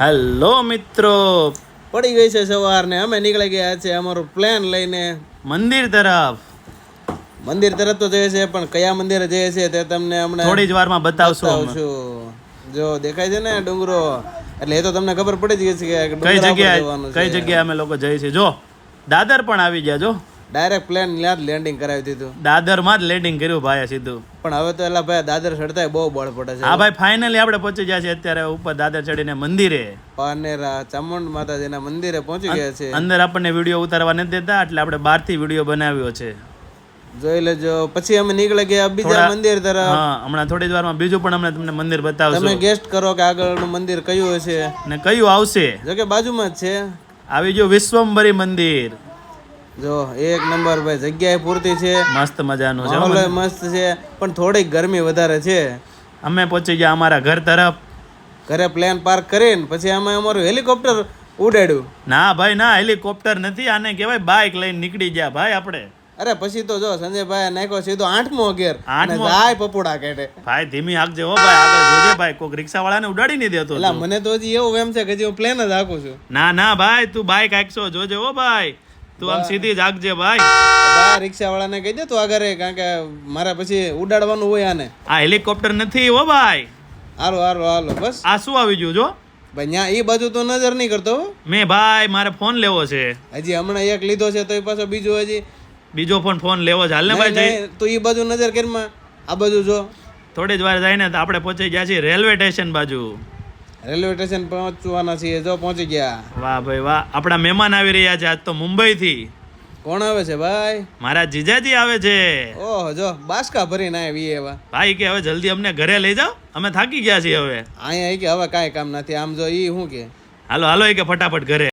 Hello મિત્રો. પડી ગઈ છે સવાર ને અમે નીકળી ગયા છે અમારું પ્લાન લઈને મંદિર તરફ. મંદિર તરફ તો જઈએ છે પણ કયા મંદિરે જઈએ છે તે તમને હમણાં થોડી જ વારમાં બતાવશું. જો દેખાય છે ને ડુંગરો એટલે એ તો તમને ખબર પડી જ ગઈ છે કે કઈ જગ્યાએ કઈ જગ્યાએ અમે લોકો જઈએ છીએ? જો દાદર પણ આવી ગયા જો. ડાયરેક્ટ પ્લેન ત્યાં જ લેન્ડિંગ કરાવી દીધું. દાદરમાં જ લેન્ડિંગ કર્યું ભાઈ સીધું. પણ હવે તો એલા ભાઈ દાદર ચડતા બહુ બળ પડે છે. હા ભાઈ ફાઇનલી આપણે પહોંચી ગયા છે અત્યારે ઉપર દાદર ચડીને મંદિરે. પાનેરા ચામુંડ માતાજીના મંદિરે પહોંચી ગયા છે અંદર આપણને વીડિયો ઉતારવા નથી દેતા એટલે આપણે બહારથી વીડિયો બનાવ્યો છે. જોઈ લેજો. પછી અમે નીકળી ગયા બીજા મંદિર તરફ. હા હમણાં થોડી જ વારમાં બીજું પણ અમે તમને મંદિર તમે બતાવશું ગેસ્ટ કરો કે આગળનું મંદિર કયું હશે? ને કયું આવશે? જો કે બાજુમાં જ છે. આવી જો વિશ્વંભરી મંદિર. જો એક નંબર ભાઈ જગ્યાએ પૂરતી છે. મસ્ત મજાનું છે મસ્ત છે પણ થોડીક ગરમી વધારે છે. અમે પહોંચી ગયા અમારા ઘર તરફ. ઘરે પ્લેન પાર્ક કરીને પછી અમે અમારું હેલિકોપ્ટર ઉડાડ્યું. ના ભાઈ ના હેલિકોપ્ટર નથી આને કહેવાય બાઇક લઈને નીકળી ગયા ભાઈ આપણે. અરે પછી તો જો સંજયભાઈ નાખ્યો સીધો આઠમો ગેર અને? જાય પપોડા કેટે ભાઈ ધીમી હાકજે હો ભાઈ આગળ જોજે ભાઈ કોક રિક્ષા વાળાને ઉડાડી નહીં દેતો એટલે મને તો હજી એવું એમ છે કે હજી હું પ્લેન જ હાકું છું. ના ના ભાઈ તું બાઇક હાકશો જોજે હો ભાઈ. તું આમ સીધી જાગજે ભાઈ. રિક્ષા વાળાને કહી દે તું આગળ કારણ કે મારે પછી ઉડાડવાનું હોય આને. આ હેલિકોપ્ટર નથી હો ભાઈ. હાલો હાલો હાલો બસ. આ શું આવી ગયું જો? ભાઈ ત્યાં એ બાજુ તો નજર નહીં કરતો. મેં ભાઈ મારે ફોન લેવો છે. હજી હમણાં એક લીધો છે તો એ પાછો બીજો હજી. બીજો ફોન ફોન લેવો છે. હાલ ને ભાઈ જાય તો એ બાજુ નજર કરમાં આ બાજુ જો. થોડી જ વાર જઈને તો આપણે પહોંચી ગયા છીએ રેલવે સ્ટેશન બાજુ. રેલવે સ્ટેશન પહોંચવાના છીએ જો પહોંચી ગયા. વાહ ભાઈ વાહ. આપણા મહેમાન આવી રહ્યા છે આજ તો મુંબઈથી. કોણ આવે છે ભાઈ? મારા જીજાજી આવે છે. ઓહ જો બાસકા ભરીને આવી એવા. ભાઈ કે હવે જલ્દી અમને ઘરે લઈ જાઓ. અમે થાકી ગયા છીએ હવે. અહીંયા કે હવે કાંઈ કામ નથી. આમ જો ઈ શું કે? હાલો હાલો એ કે ફટાફટ ઘરે.